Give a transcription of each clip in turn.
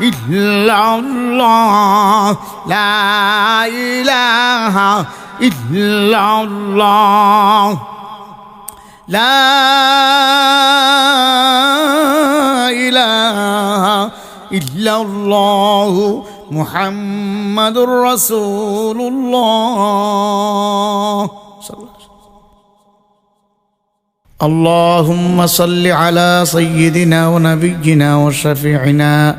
إلا الله لا إله إلا الله. لا إله إلا الله محمد رسول الله. اللهم صل على سيدنا ونبينا وشفيعنا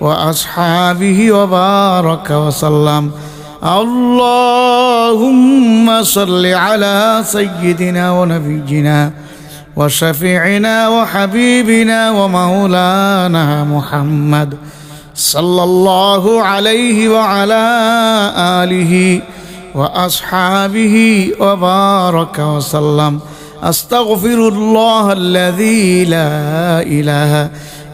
وأصحابه وبارك وسلم. اللهم صل على سيدنا ونبينا وشفيعنا وحبيبنا ومولانا محمد صلى الله عليه وعلى آله وأصحابه وبارك وسلم. أستغفر الله الذي لا إله إلا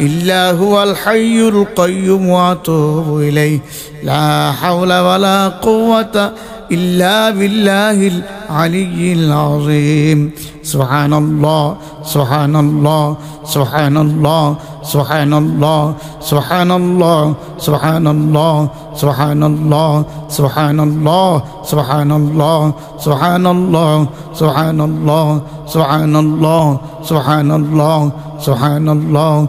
إلا هو الحي القيوم وأتوب إليه لا حول ولا قوة إلا بالله العلي العظيم سبحان الله سبحان الله سبحان الله سبحان الله سبحان الله سبحان الله سبحان الله سبحان الله سبحان الله سبحان الله سبحان الله سبحان الله سبحان الله سبحان الله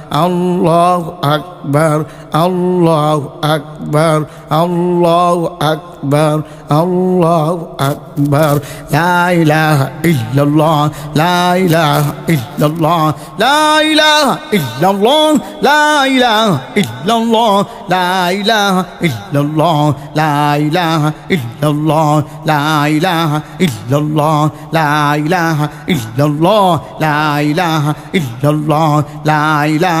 আল্লাহ আকবার আল্লাহ আকবার আল্লাহ আকবার আল্লাহ আকবার লাইলাহ ইল্লাল্লাহ লাইলাহ ইল্লাল্লাহ লাইলাহ ইল্লাল্লাহ লাইলাহ ইল্লাল্লাহ লাইলাহ ইল্লাল্লাহ লাইলাহ ইল্লাল্লাহ লাইলাহ ইল্লাল্লাহ লাইলাহ ইল্লাল্লাহ লাইলাহ ইল্লাল্লাহ লাইলাহ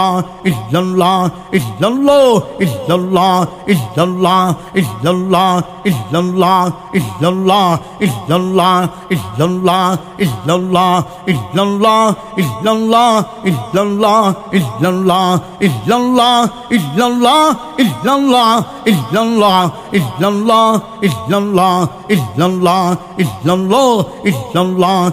Allah, it's Allah, it's Allah, it's Allah, it's Allah, it's Allah, it's Allah, it's Allah, it's Allah, it's Allah, it's Allah, it's Allah, it's Allah, it's Allah, illallah Allah, illallah Allah, illallah Allah, illallah Allah, illallah Allah, illallah Allah, illallah Allah, illallah Allah, illallah Allah, illallah Allah, illallah Allah, illallah Allah,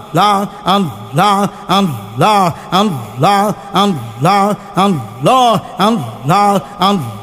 Allah, Allah, Allah, Allah, Allah, Allah, Allah, Allah, Allah,